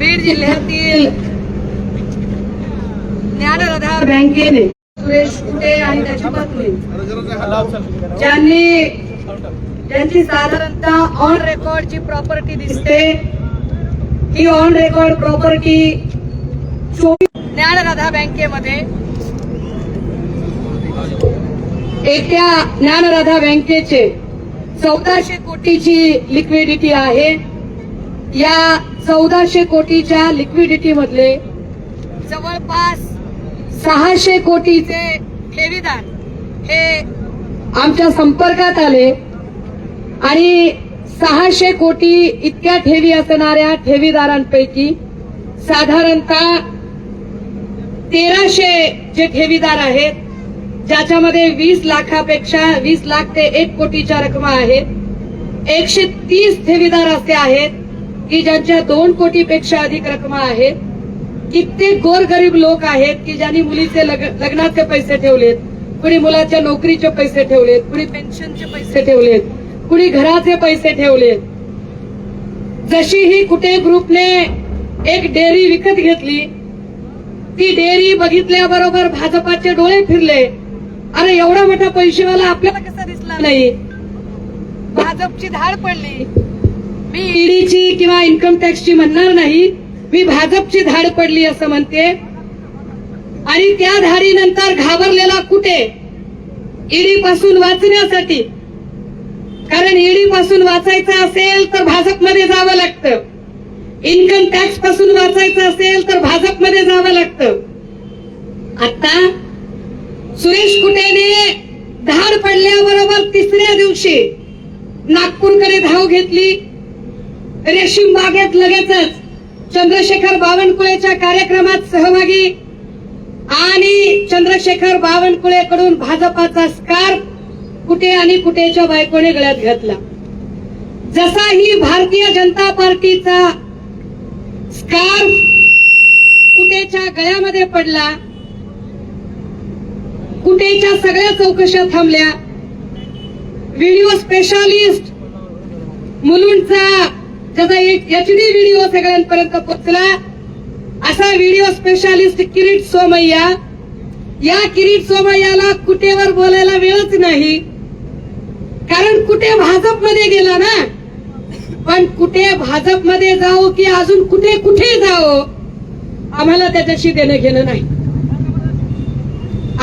बीड जिल्ह्यातील ज्ञानराधार बँकेने सुरेश कुटे आणि त्याची पत्नी ज्यांनी त्यांची साधारणतः ऑन रेकॉर्ड जी प्रॉपर्टी दिसते ही ऑन रेकॉर्ड प्रॉपर्टी ज्ञानराधा बँकेमध्ये एका ज्ञानराधा बँकेचे चौदाशे कोटीची लिक्विडिटी आहे. या चौदाशे कोटीच्या लिक्विडिटी मधले जवळपास सहाशे कोटीचे ठेवीदार हे आमच्या संपर्कात आले. आणि सहाशे कोटी इतक्या ठेवी असणाऱ्या ठेवीदारांपैकी साधारणतः तेराशे जे ठेवीदार आहेत ज्याच्यामध्ये वीस लाखापेक्षा वीस लाख ते एक कोटीच्या रकमा आहेत एकशे तीस ठेवीदार असे आहेत की ज्यांच्या दोन कोटीपेक्षा अधिक रकमा आहेत कित्येक गोरगरीब लोक आहेत की ज्यांनी मुलीचे लग- लग्नाचे पैसे ठेवलेत कुणी मुलाच्या नोकरीचे पैसे ठेवलेत कुणी पेन्शनचे पैसे ठेवलेत कुणी घराचे पैसे ठेवलेत. जशी ही कुठे ग्रुपने एक डेअरी विकत घेतली ती डेअरी बघितल्याबरोबर भाजपाचे डोळे फिरले. अरे एवढा मोठा पैसेवाला आपल्याला कसा दिसला नाही? भाजपची धाड पडली. मी ईडीची किंवा इन्कम टॅक्सची म्हणणार नाही. मी भाजपची धाड पडली असं म्हणते. आणि त्या धाडीनंतर घाबरलेला कुठे? ईडी पासून वाचण्यासाठी. कारण ईडी पासून वाचायचं असेल तर भाजपमध्ये जावं लागतं. इन्कम टॅक्सपासून वाचायचं असेल तर भाजपमध्ये जावं लागतं. आता सुरेश कुटेने धाड पडल्याबरोबर तिसऱ्या दिवशी नागपूरकडे धाव घेतली. रेशीम बागेत लगेचच चंद्रशेखर बावनकुळेच्या कार्यक्रमात सहभागी आणि चंद्रशेखर बावनकुळेकडून भाजपाचा स्कार्फ कुठे आणि कुठेच्या बायकोने गळ्यात घातला. जसा ही भारतीय जनता पार्टीचा स्कार्फ कुठेच्या गळ्यामध्ये पडला कुठेच्या सगळ्या चौकशा थांबल्या व्हिडिओ स्पेशालिस्ट मुलुंडचा त्याचा एक एच डी व्हिडिओ सगळ्यांपर्यंत पोहोचला. असा व्हिडिओ स्पेशालिस्ट किरीट सोमय्या. या किरीट सोमय्याला कुटेवर बोलायला वेळच नाही. कारण कुठे भाजपमध्ये गेला ना? पण कुठे भाजपमध्ये जाओ की अजून कुठे कुठे जाओ आम्हाला त्याच्याशी देणं घेणं नाही.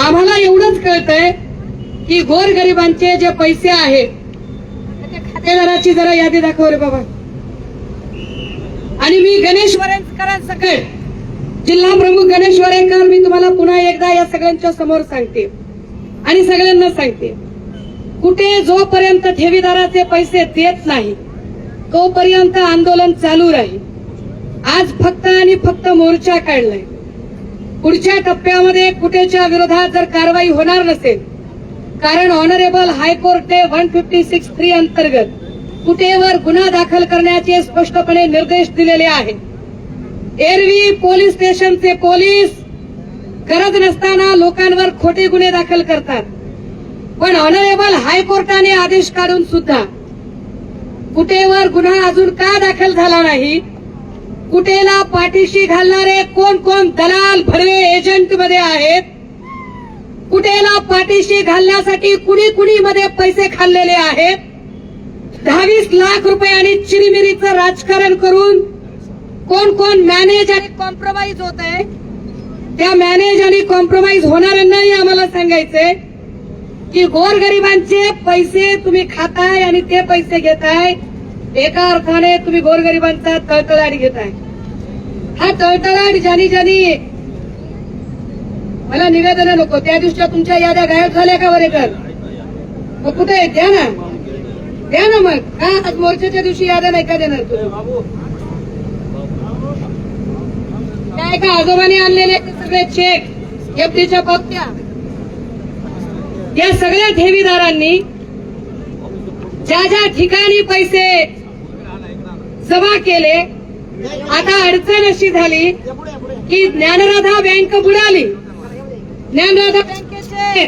आम्हाला एवढंच कळतंय की गोरगरिबांचे जे पैसे आहेत त्याच्या खातेदाराची जरा यादी दाखव रे बाबा. आणि मी गणेश वरेंकरांसकट जिल्हा प्रमुख गणेश वरेकर मी तुम्हाला पुन्हा एकदा या सगळ्यांच्या समोर सांगते. आणि सगळ्यांना सांगते कुठे जोपर्यंत ठेवीदाराचे पैसे देत नाही तोपर्यंत आंदोलन चालू राहील. आज फक्त आणि फक्त मोर्चा काढलाय. पुढच्या टप्प्यामध्ये कुठेच्या विरोधात जर कारवाई होणार नसेल कारण ऑनरेबल हायकोर्टे वन फिफ्टी सिक्स थ्री अंतर्गत कुठेवर गुन्हा दाखल करण्याचे स्पष्टपणे निर्देश दिलेले आहेत. एरवी पोलीस स्टेशनचे पोलीस गरज नसताना लोकांवर खोटे गुन्हे दाखल करतात. पण ऑनरेबल हायकोर्टाने आदेश काढून सुद्धा कुठेवर गुन्हा अजून का दाखल झाला नाही कुठेला पाठीशी घालणारे कोण कोण दलाल भरवे एजंटमध्ये आहेत कुठेला पाठीशी घालण्यासाठी कुणी कुणी मध्ये पैसे खाल्लेले आहेत दहावीस लाख रुपये आणि चिरीमिरीचं राजकारण करून कोण कोण मॅनेज आणि कॉम्प्रोमाइज होत आहे त्या मॅनेज आणि कॉम्प्रोमाइज होणाऱ्यांनाही आम्हाला सांगायचंय की गोरगरिबांचे पैसे तुम्ही खाताय आणि ते पैसे घेताय एका अर्थाने तुम्ही गोरगरिबांचा तळतळाट घेताय. हा तळतळाट ज्यानी ज्यानी मला निवेदन नको त्या दिवशी तुमच्या याद्या गायब झाल्या का वरेकर मग कुठे? आहेत? द्या ना. द्या ना मग. का आज मोर्चाच्या दिवशी याद्या नाही का देणार तुम्ही काय एका आजोबाने आणलेले सगळे चेक एफडीच्या पावत्या या सगळ्या ठेवीदारांनी ज्या ज्या ठिकाणी पैसे जमा केले आता अडचण अशी झाली की ज्ञानराधा बँक बुडाली. ज्ञानराधा बँकेचे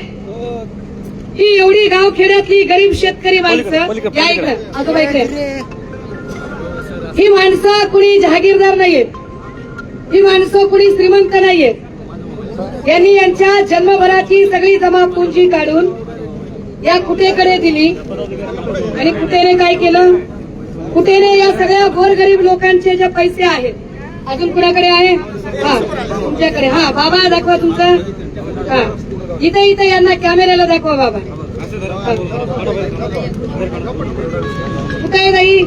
ही एवढी गावखेड्यातली गरीब शेतकरी माणसं या इकडं आजोबा इकडे. ही माणसं कुणी जहागीरदार नाहीयेत. ही माणसं कुणी श्रीमंत नाहीयेत. यांनी यांच्या जन्मभराची सगळी जमा पुंजी काढून या कुटेकडे दिली आणि कुटेने काय केलं? कुटेने या सगळ्या गोरगरीब लोकांचे जे पैसे आहेत अजून कुणाकडे आहे? हा तुमच्याकडे. हा बाबा दाखवा तुमचं. हा। इथे इथे यांना कॅमेऱ्याला दाखवा बाबा। हा. आहे ताई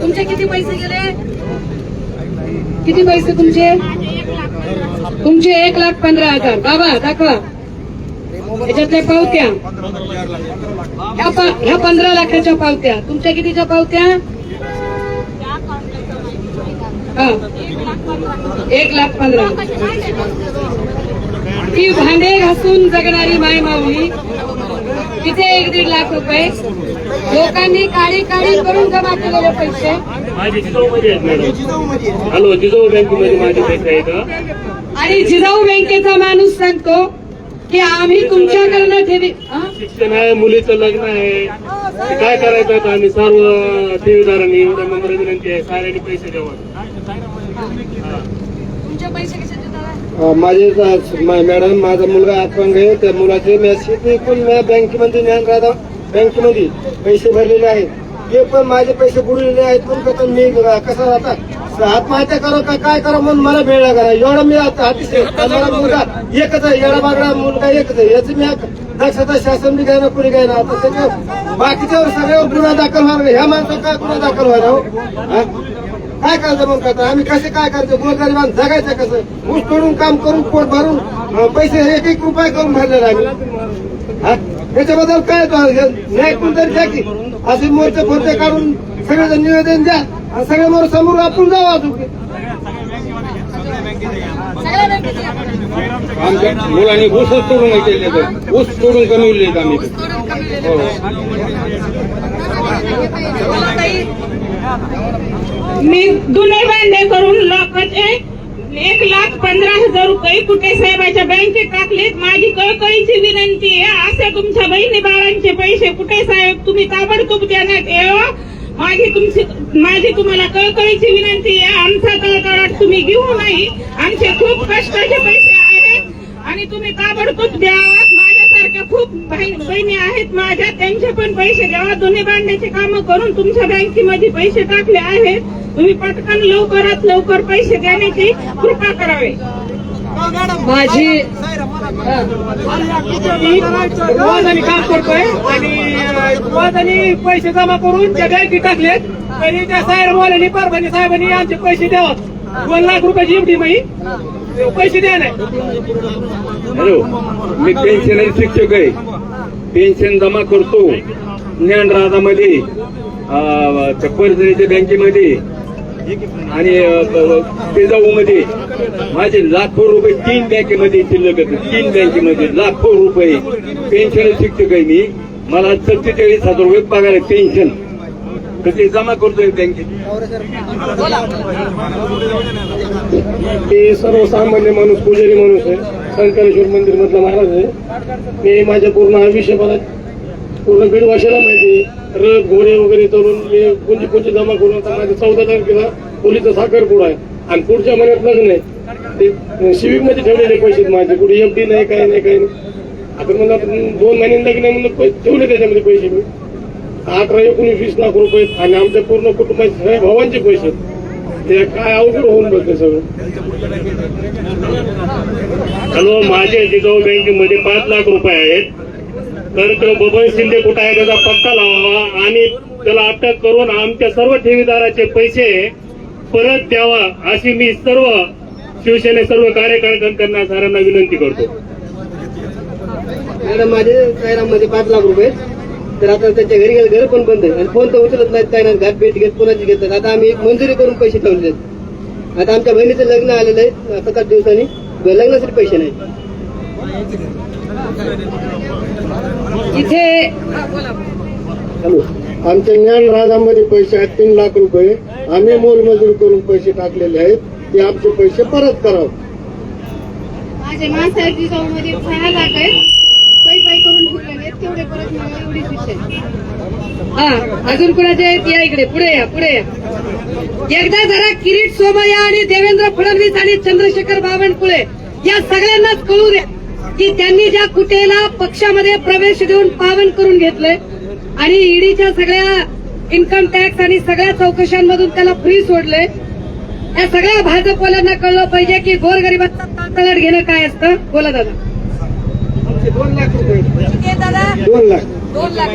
तुमचे किती पैसे गेले? किती पैसे तुमचे तुमचे एक लाख पंधरा हज़ार। बाबा, दाखवा। याच्यातल्या पावत्या। ह्या पंधरा लाखाच्या पावत्या। तुमच्या कितीच्या पावत्या? हा। एक लाख पंधरा ती भांडे घासून जगणारी माय माऊली. तिथे एक दीड लाख रुपये. लोकांनी काळी काळी करून जमा केलेले पैसे. माझे जिजाऊ मध्ये आहेत मॅडम. हॅलो जिजाऊ बँकेमध्ये माझे पैसे आहेत हा. आणि जिजाऊ बँकेचा माणूस सांगतो की आम्ही तुमच्याकडनं ठेवी? शिक्षण आहे मुलीचं लग्न आहे. ते काय करायचं आता आम्ही सर्व ठेवीदारांनी एवढ्या नंबर विनंती आहे साऱ्यांनी पैसे द्यावा. माझे मॅडम माझा मुलगा अपंग आहे. त्या मुलाचे मी पण मी बँकेमध्ये ज्ञान राहता. बँकेमध्ये पैसे भरलेले आहेत. ते पण माझे पैसे बुडलेले आहेत. पण कसं मी कसं आता आत्महत्या करो का? काय करो? म्हणून मला वेळ लागला एवढा मी आता अतिशय मला मुलगा एकच आहे. एवढा बागडा मुलगा एकच आहे. याची मी दक्षता शासन बी काय ना कुणी काय ना आता त्याच्या बाकीच्यावर सगळ्यावर गुन्हा दाखल व्हायला ह्या काय गुन्हा दाखल व्हायला? काय करायचं मग आता? आम्ही कसे काय करायचं गोरगरिबांना जगायचं कसं? ऊस तोडून काम करून पोट भरून पैसे एक एक रुपये करून भरलेला आम्ही. हा? त्याच्याबद्दल काय हे न्याय कोणतरी द्या की? असे मोर्चे फोर्चे काढून सगळ्याचं निवेदन द्या आणि सगळे मोर समोर आपण जाऊ अजून. मुलांनी ऊसच तोडून केले तर. ऊस तोडून कमवले आम्ही? हो मी दुने भांडे करून लोकांचे एक लाख पंधरा हजार रुपये कुठे साहेबाच्या बँकेत टाकलेत. माझी कळकळीची विनंती आहे. असे तुमच्या बहिणी बाळांचे पैसे कुठे साहेब? तुम्ही ताबडतोब देण्यात येवा. माझी तुमची माझी तुम्हाला कळकळीची विनंती आहे. आमचा तळतळाट तुम्ही घेऊ नाही. आमचे खूप कष्टाचे पैसे आहेत. आणि तुम्ही ताबडतोब द्यावा. माझ्यासारख्या खूप बहिणी आहेत. माझ्या त्यांचे पण पैसे द्यावा. दोन्ही बांधण्याचे कामं करून तुमच्या बँकेमध्ये पैसे टाकले आहेत. तुम्ही पटकन लवकरात लवकर पैसे देण्याची कृपा करावी. माझी रोज आम्ही काम करतोय. आणि रोज आणि पैसे जमा करून त्या बँकेत टाकलेत. तरी त्या साहेब बोलानी परभणी साहेबांनी आमचे पैसे द्यावा. दोन लाख रुपयाची एवढी माही पैसे द्या नाही. हॅलो मी पेन्शन शिक्षक आहे. पेन्शन जमा करतो. ज्ञानराधामध्ये परभणीच्या बँकेमध्ये. आणि पेजाऊमध्ये माझे लाखो रुपये तीन बँकेमध्ये शिल्लक होते. तीन बँकेमध्ये लाखो रुपये. पेन्शन शिक्षक आहे मी? मला सत्तेचाळीस हजार रुपये पगार आहे पेन्शन तर ते जमा करतोय बँकेत. ते सर्वसामान्य माणूस पुजारी माणूस आहे. शंकरेश्वर मंदिर मधला महाराज आहे. मी माझ्या पूर्ण आयुष्यभरात पूर्ण बीड भाषेला माहिती. रथ घोडे वगैरे करून मी पुंजी पुंजी जमा करून आता माझ्या चौदा तारखेला मुलीचा साखरपुडा आहे. आणि पुढच्या महिन्यात लग्न आहे. ते सिविकमध्ये ठेवलेले पैसे माझे. कुठे एफडी नाही काही नाही काही नाही. आता मला दोन महिन्यांनी लग्न आहे म्हणून ठेवले त्याच्यामध्ये पैसे मी. अठरा एकोणीस वीस लाख रुपये आहेत. आणि आमच्या पूर्ण कुटुंबाचे सगळ्या भावांचे पैसे. ते काय अवघड होऊन बसते सगळं. हॅलो माझे जिजाऊ बँकेमध्ये पाच लाख रुपये आहेत. तर तो बबन शिंदे कुठं आहे त्याचा पत्ता लावावा आणि त्याला अटक करून आमच्या सर्व ठेवीदाराचे पैसे परत द्यावा अशी मी सर्व शिवसेने सर्व कार्यकर्त्यांना सारांना विनंती करतो. मॅडम माझे सायरामध्ये पाच लाख रुपये तर आता त्याच्या घरी गेलं घर पण बंद आहे आणि फोन तर उचलत नाहीत काय नाही भेट घेत कोणाची घेतात आता आम्ही एक मंजुरी करून पैसे ठेवले आता आमच्या बहिणीचं लग्न आलेलं आहे सात आठ दिवसांनी. लग्नासाठी पैसे नाही इथे हॅलो. आमच्या ज्ञान राजामध्ये पैसे आहेत तीन लाख रुपये. आम्ही मोलमजुरी करून पैसे टाकलेले आहेत. ते आमचे पैसे परत करावं. माझे माणसाची मध्ये सहा लाख आहेत. पै पै करून ठेवलेले आहेत. तेवढे परत मला एवढीच विषय हा अजून कुणाचे आहेत? या इकडे. पुढे या पुढे या. एकदा जरा किरीट सोमय्या आणि देवेंद्र फडणवीस आणि चंद्रशेखर बावनकुळे या सगळ्यांनाच कळू द्या. की त्यांनी ज्या कुटेला पक्षामध्ये प्रवेश देऊन पावन करून घेतलंय आणि ईडीच्या सगळ्या इन्कम टॅक्स आणि सगळ्या चौकशांमधून त्याला फ्री सोडलंय या सगळ्या भाजपवाल्यांना कळलं पाहिजे की गोरगरिबांचा तळतळाट घेणं काय असतं? बोला दादा. दोन लाख रुपये. दोन लाख. दोन लाख.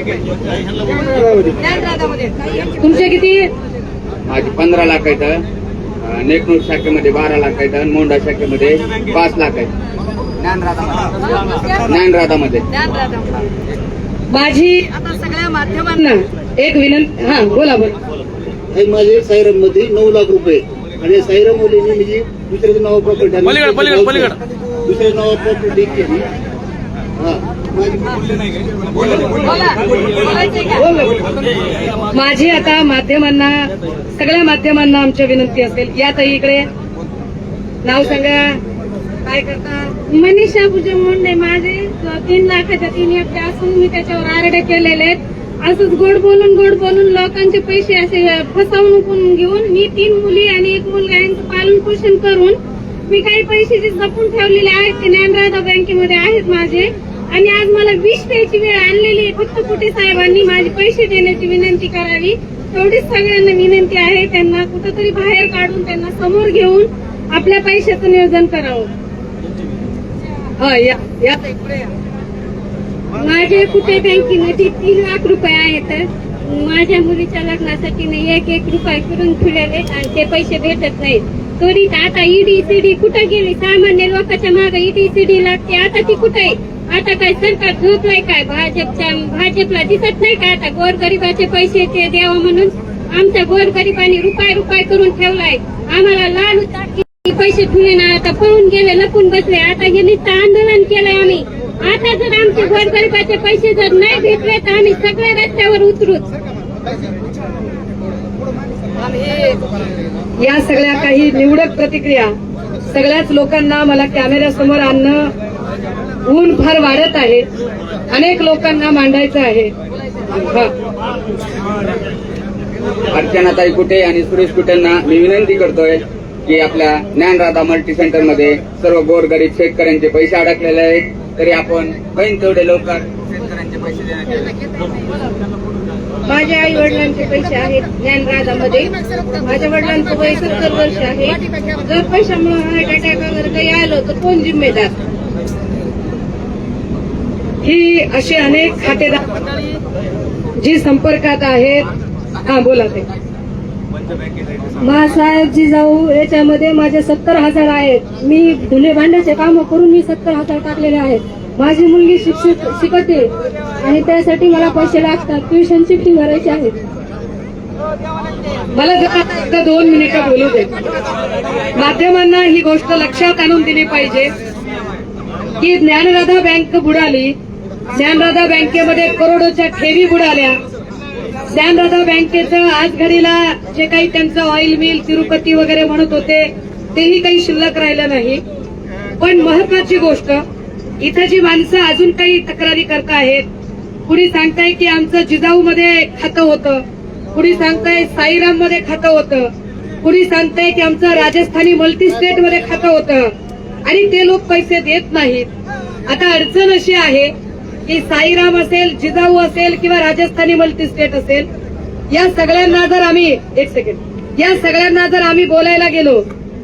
तुमचे किती? माझी पंधरा लाख आहेत नेकनूर शाखेमध्ये बारा लाख आहेत आणि मोंडा शाखेमध्ये पाच लाख आहेत. ज्ञानराधामध्ये. माझी आता सगळ्या माध्यमांना एक विनंती हा बोला बोला. हे माझे सायरममध्ये नऊ लाख रुपये आणि सायरम मुलीने म्हणजे दुसऱ्याचं नाव प्रॉपर्टी दुसऱ्या नाव प्रॉपर्टी केली. हा. माझी आता माध्यमांना सगळ्या माध्यमांना आमच्या विनंती असेल. या ताई इकडे नाव सांगा. काय करता? मनीषा पूजा मुंडे माझे तीन लाखाच्या तीन हप्ते असून मी त्याच्यावर आरडे केलेले आहेत. असंच गोड बोलून गोड बोलून लोकांचे पैसे असे फसवणूक घेऊन मी तीन मुली आणि एक मुलगा यांचं पालन पोषण करून मी काही पैसे जे जपून ठेवलेले आहेत ते ज्ञानराधा बँकेमध्ये आहेत माझे. आणि आज मला विष द्यायची वेळ आणलेली आहे. फक्त कुठे साहेबांनी माझे पैसे देण्याची विनंती करावी. एवढीच सगळ्यांना विनंती आहे त्यांना कुठंतरी बाहेर काढून त्यांना समोर घेऊन आपल्या पैशाचं नियोजन करावं. हा या या. माझे कुठे बँकेमध्ये तीन लाख रुपये आहेत. माझ्या मुलीच्या लग्नासाठी मी एक एक रुपये करून ठेवलेले आणि ते पैसे भेटत नाहीत. त्वरित आता ईडी सीडी कुठं गेली? सामान्य लोकांच्या मागे ईडी सीडी लागते. आता ती कुठे आहे? आता काय सरकार झोपलाय काय? भाजपच्या भाजपला दिसत नाही का? आता गोरगरिबाचे पैसे ते द्यावं म्हणून आमच्या गोरगरिबांनी रुपाय रुपाय करून ठेवलाय. आम्हाला लाल पैसे ठेवले ना आता पळून गेले लपून बसले. आता हे नुसतं आंदोलन केलंय आम्ही. आता जर आमचे गोरगरिबाचे पैसे जर नाही भेटले तर आम्ही सगळ्या रस्त्यावर उतरूच या सगळ्या काही निवडक प्रतिक्रिया सगळ्याच लोकांना मला कॅमेऱ्यासमोर आणणं ऊन फार वाढत आहे. अनेक लोकांना मांडायचं आहे. अर्चनाताई कुटे आणि सुरेश कुटेंना मी विनंती करतोय की आपल्या ज्ञानराधा मल्टी सेंटरमध्ये सर्व गोरगरीब शेतकऱ्यांचे पैसे अडकलेले आहेत. तरी आपण होईन तेवढे लवकर शेतकऱ्यांचे पैसे देण्यात माझ्या आई वडिलांचे पैसे आहेत ज्ञानराधामध्ये. माझ्या वडिलांचं वय सत्तर वर्ष आहे. जर पैशामुळे हार्ट अटॅक वगैरे काही आलं तर कोण जिम्मेदार? ही अशी अनेक खातेदार जी संपर्कात आहेत. हा बोला ते. महासाहेब जिजाऊ याच्यामध्ये माझे सत्तर हजार आहेत. मी धुले भांड्याचे काम करून मी सत्तर हजार टाकलेले आहेत. माझी मुलगी शिक्षित शिकते आणि त्यासाठी मला पैसे लागतात. ट्युशनची फी भरायची आहे. मला जरा दोन मिनिटं बोलू दे. माध्यमांना ही गोष्ट लक्षात आणून दिली पाहिजे की ज्ञानराधा बँक बुडाली. ज्ञानराधा बँकेमध्ये करोडोच्या ठेवी बुडाल्या. ज्ञानराधा बँकेचं आज घडीला जे काही त्यांचं ऑइल मिल तिरुपती वगैरे म्हणत होते तेही काही शिल्लक राहिलं नाही. पण महत्वाची गोष्ट इथं जी माणसं अजून काही तक्रारी करत आहेत कुणी सांगताय की आमचं जिजाऊ मध्ये खातं होतं कुणी सांगताय साईराममध्ये खातं होतं कुणी सांगताय की आमचं राजस्थानी मल्टी स्टेटमध्ये खातं होतं. आणि ते लोक पैसे देत नाहीत. आता अडचण अशी आहे की साईराम असेल जिजाऊ असेल किंवा राजस्थानी मल्टी स्टेट असेल या सगळ्यांना जर आम्ही एक सेकंड या सगळ्यांना जर आम्ही बोलायला गेलो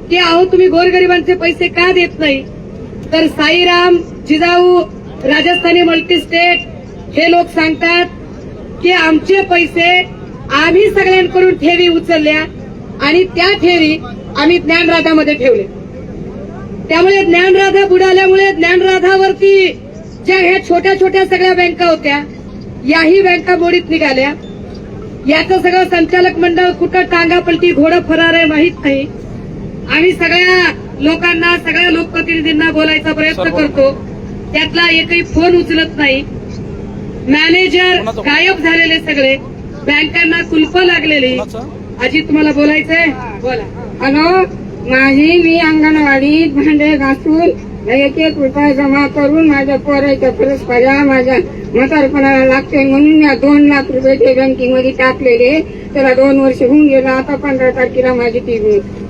की अहो तुम्ही गोरगरिबांचे पैसे का देत नाही? तर साईराम जिजाऊ राजस्थानी मल्टी स्टेट हे लोक सांगतात की आमचे पैसे आम्ही सगळ्यांकडून ठेवी उचलल्या आणि त्या ठेवी आम्ही ज्ञानराधामध्ये ठेवले. त्यामुळे ज्ञानराधा बुडाल्यामुळे ज्ञानराधावरती ज्या ह्या छोट्या छोट्या सगळ्या बँका होत्या याही बँका मोडीत निघाल्या. याचं सगळं संचालक मंडळ कुठं टांगापलटी घोडं फरार आहे माहीत नाही. आम्ही सगळ्या लोकांना सगळ्या लोकप्रतिनिधींना बोलायचा प्रयत्न करतो. त्यातला एकही फोन उचलत नाही. मॅनेजर गायब झालेले सगळे. बँकांना कुलप लागलेली. आजी तुम्हाला बोलायचंय? बोला. हॅलो? माझी मी अंगणवाडीत भांडे घासून एक एक रुपया जमा करून माझ्या पोराच्या पर्याय माझ्या म्हातारपणाला लागते. म्हणून या दोन लाख रुपये ते बँकिंगमध्ये टाकलेले. त्याला दोन वर्ष होऊन गेलं. आता पंधरा तारखेला माझी ती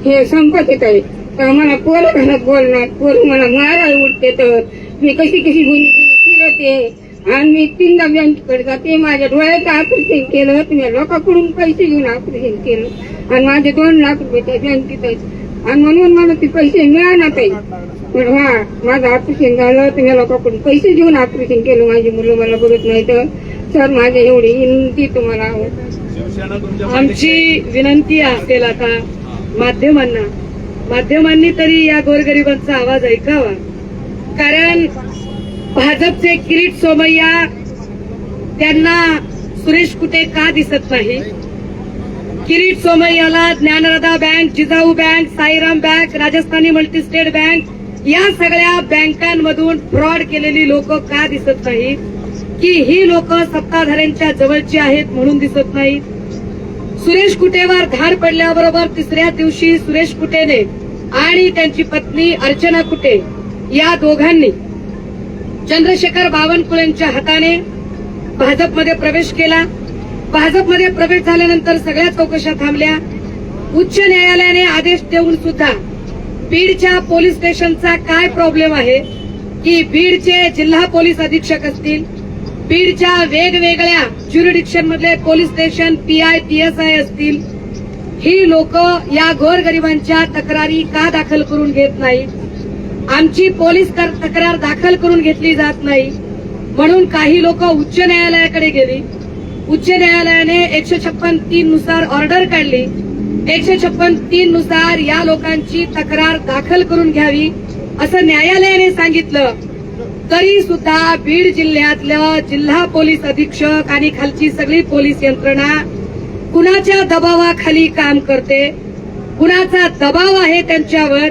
हे संपत येत आहे तर मला पोर घरात बोलणार? पोर मला मारा उठते तर? मी कशी कशी गुन्हे फिरते आणि मी तीनदा बँकेकडे जाते. माझ्या डोळ्याचं ऑपरेशन केलं. तुम्ही लोकांकडून पैसे घेऊन ऑपरेशन केलं. आणि माझे दोन लाख रुपये त्या बँकेत आणि म्हणून मला ते पैसे मिळाणार पाहिजे पण हा माझं ऑपरेशन झालं तुम्ही लोकांकडून पैसे घेऊन ऑपरेशन केलं माझी मुलं मला बघत नाही तर सर माझी एवढी विनंती तुम्हाला. आमची विनंती असेल आता माध्यमांना. माध्यमांनी तरी या गोरगरिबांचा आवाज ऐकावा. कारण भाजपचे किरीट सोमय्या त्यांना सुरेश कुटे का दिसत नाही? Kirit सोमय्याला Dnyanradha bank Jijau bank Sairam bank Rajasthani multistate bank या सगळ्या बँकांमधून फ्रॉड केलेली लोक का दिसत नाहीत? की ही लोक सत्ताधाऱ्यांच्या जवळची आहेत म्हणून दिसत नाहीत? सुरेश कुटेवर धार पडल्याबरोबर तिसऱ्या दिवशी सुरेश कुटेने आणि त्यांची पत्नी अर्चना कुटे या दोघांनी चंद्रशेखर बावनकुळेंच्या हाताने भाजपमध्ये प्रवेश केला. भाजपमध्ये प्रवेश झाल्यानंतर सगळ्या चौकशा थांबल्या. उच्च न्यायालयाने आदेश देऊन सुद्धा बीडच्या पोलीस स्टेशनचा काय प्रॉब्लेम आहे? की बीडचे जिल्हा पोलीस अधीक्षक असतील? बीडच्या वेगवेगळ्या ज्युरिडिक्शन मधले पोलीस स्टेशन पीआय पीएसआय असतील? ही लोक या गोरगरिबांच्या तक्रारी का दाखल करून घेत नाही? आमची पोलीस तक्रार दाखल करून घेतली जात नाही. म्हणून काही लोक उच्च न्यायालयाकडे गेली. उच्च न्यायालयाने एकशे छप्पन तीन नुसार ऑर्डर काढली. एकशे छप्पन तीन नुसार या लोकांची तक्रार दाखल करून घ्यावी असं न्यायालयाने सांगितलं. तरी सुद्धा बीड जिल्ह्यातलं जिल्हा पोलीस अधीक्षक आणि खालची सगळी पोलीस यंत्रणा कुणाच्या दबावाखाली काम करते? कुणाचा दबाव आहे त्यांच्यावर?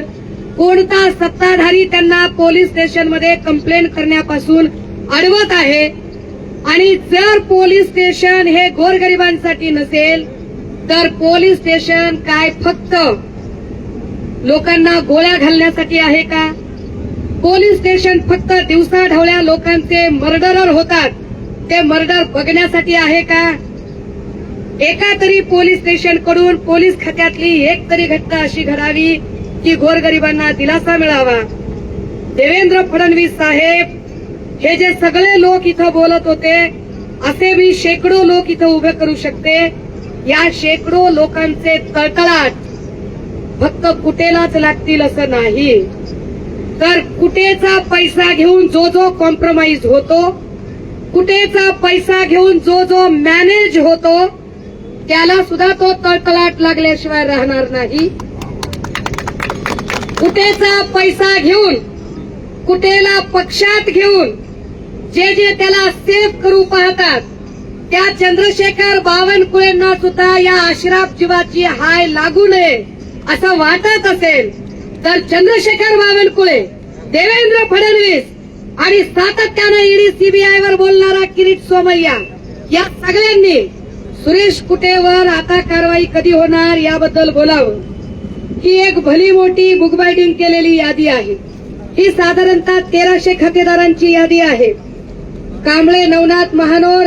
कोणता सत्ताधारी त्यांना पोलीस स्टेशनमध्ये कंप्लेंट करण्यापासून अडवत आहे? आणि जर पोलीस स्टेशन हे गोरगरिबांसाठी नसेल तर पोलीस स्टेशन काय फक्त लोकांना गोळ्या घालण्यासाठी आहे का? पोलीस स्टेशन फक्त दिवसा ढवळ्या लोकांचे मर्डरर होतात. ते मर्डर बघण्यासाठी आहे का? एका तरी पोलीस स्टेशनकडून पोलीस खात्यातली एक तरी घटना अशी घडावी की गोरगरिबांना दिलासा मिळावा. देवेंद्र फडणवीस साहेब हे जे सगळे लोक इथं बोलत होते असे मी शेकडो लोक इथं उभे करू शकते. या शेकडो लोकांचे कळकळाट फक्त कुटेलाच लागतील असं नाही. तर कुटेचा पैसा घेऊन जो जो कॉम्प्रोमाइज होतो कुटेचा पैसा घेऊन जो जो मॅनेज होतो त्याला सुद्धा तो तळतळाट लागल्याशिवाय राहणार नाही. कुटेचा पैसा घेऊन कुटेला पक्षात घेऊन जे जे त्याला सेफ करू पाहतात त्या चंद्रशेखर बावनकुळेंना सुद्धा या अश्राफ जीवाची हाय लागू नये असं वाटत असेल तर चंद्रशेखर बावनकुळे देवेंद्र फडणवीस आणि सातत्यानं ईडी सीबीआय वर बोलणारा किरीट सोमय्या या सगळ्यांनी सुरेश कुटेवर आता कारवाई कधी होणार याबद्दल बोलावं. ही एक भली मोठी बुकबायडिंग केलेली यादी आहे. ही साधारणतः तेराशे खातेदारांची यादी आहे. कांबळे नवनाथ महानोर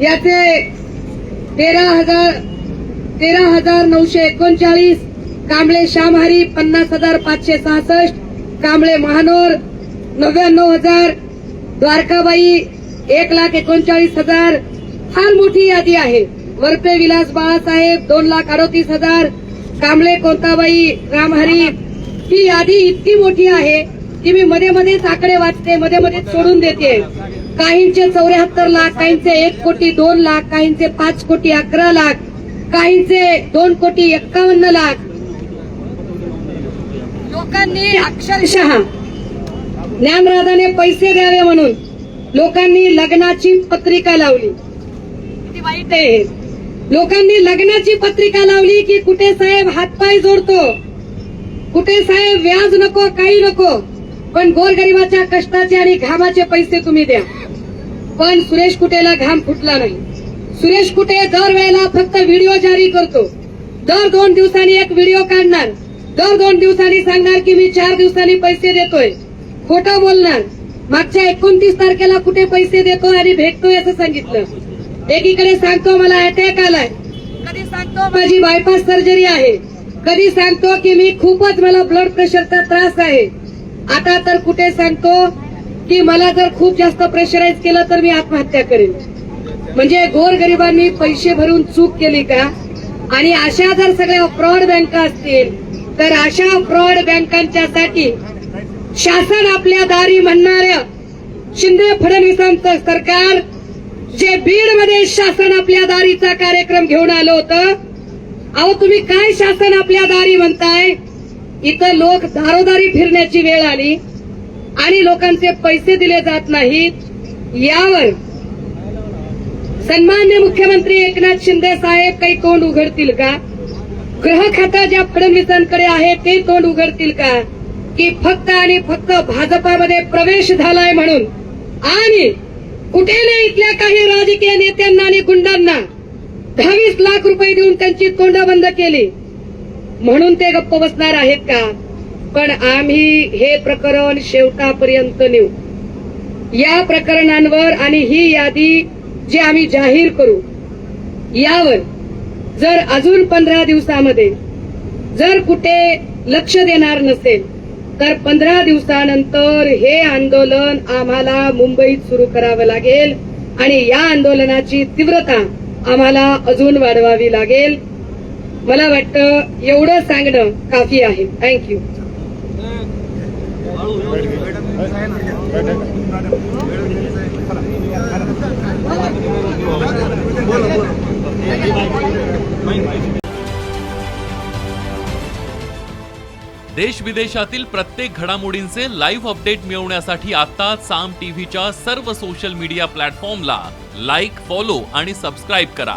याचे तेरा हजार तेरा हजार नऊशे एकोणचाळीस कांबळे श्यामहारी पन्नास हजार पाचशे सहासष्ट कांबळे महानोर नव्याण्णव हजार द्वारकाबाई एक लाख एकोणचाळीस हजार. फार मोठी यादी आहे. वरपे विलास बाळासाहेब दोन लाख अडोतीस हजार कांबळे कोंताबाई रामहरी. ही यादी इतकी मोठी आहे की मी मध्ये मध्येच आकडे वाचते मध्ये मध्येच सोडून देते. काहींचे चौऱ्याहत्तर लाख काहींचे एक कोटी दोन लाख काहींचे पाच कोटी अकरा लाख काहींचे दोन कोटी एक्कावन्न लाख. लोकांनी अक्षरशः ज्ञानराधाने पैसे द्यावे म्हणून लोकांनी लग्नाची पत्रिका लावली. किती वाईट आहे हे. लोकांनी लग्नाची पत्रिका लावली की कुठे साहेब हातपाय जोडतो. कुठे साहेब व्याज नको काही नको. पण गोरगरिबाच्या कष्टाचे आणि घामाचे पैसे तुम्ही द्या. पण सुरेश कुटेला घाम फुटला नाही. सुरेश कुटे दरवेळेला फक्त व्हिडिओ जारी करतो. दर दोन दिवसांनी एक व्हिडिओ काढणार. दर दोन दिवसांनी सांगणार की मी चार दिवसांनी पैसे देतोय. खोटं बोलणार. मागच्या एकोणतीस तारखेला कुठे पैसे देतो आणि भेटतोय असं सांगितलं. एकीकडे सांगतो मला अटॅक आलाय. कधी सांगतो माझी बायपास सर्जरी आहे. कधी सांगतो की मी खूपच मला ब्लड प्रेशरचा त्रास आहे. आता तर कुठे सांगतो की मला जर खूप जास्त प्रेशराईज केलं तर मी आत्महत्या करेन. म्हणजे गोरगरिबांनी पैसे भरून चूक केली का? आणि अशा जर सगळ्या फ्रॉड बँका असतील तर अशा फ्रॉड बँकांच्यासाठी शासन आपल्या दारी म्हणणाऱ्या शिंदे फडणवीसांचं सरकार जे बीडमध्ये शासन आपल्या दारीचा कार्यक्रम घेऊन आलं होतं अहो तुम्ही काय शासन आपल्या दारी म्हणताय? इथं लोक दारोदारी फिरण्याची वेळ आली आणि लोकांचे पैसे दिले जात नाहीत. यावर सन्मान्य मुख्यमंत्री एकनाथ शिंदे साहेब काही तोंड उघडतील का? गृह खाता ज्या फडणवीसांकडे आहे ते तोंड उघडतील का? की फक्त आणि फक्त भाजपामध्ये प्रवेश झालाय म्हणून? आणि कुठे नाही इथल्या काही राजकीय नेत्यांना आणि गुंडांना दहावीस लाख रुपये देऊन त्यांची तोंड बंद केली? म्हणून ते गप्प बसणार आहेत का? पण आम्ही हे प्रकरण शेवटापर्यंत नेऊ. या प्रकरणांवर आणि ही यादी जी आम्ही जाहीर करू यावर जर अजून पंधरा दिवसामध्ये जर कुठे लक्ष देणार नसेल तर पंधरा दिवसानंतर हे आंदोलन आम्हाला मुंबईत सुरू करावं लागेल आणि या आंदोलनाची तीव्रता आम्हाला अजून वाढवावी लागेल. मला वाटतं एवढं सांगणं काफी आहे. थँक्यू देश विदेशातील प्रत्येक घडामोडींचे लाईव्ह अपडेट मिळवण्यासाठी आता साम टीव्हीच्या सर्व सोशल मीडिया प्लॅटफॉर्मला लाईक फॉलो आणि सबस्क्राईब करा.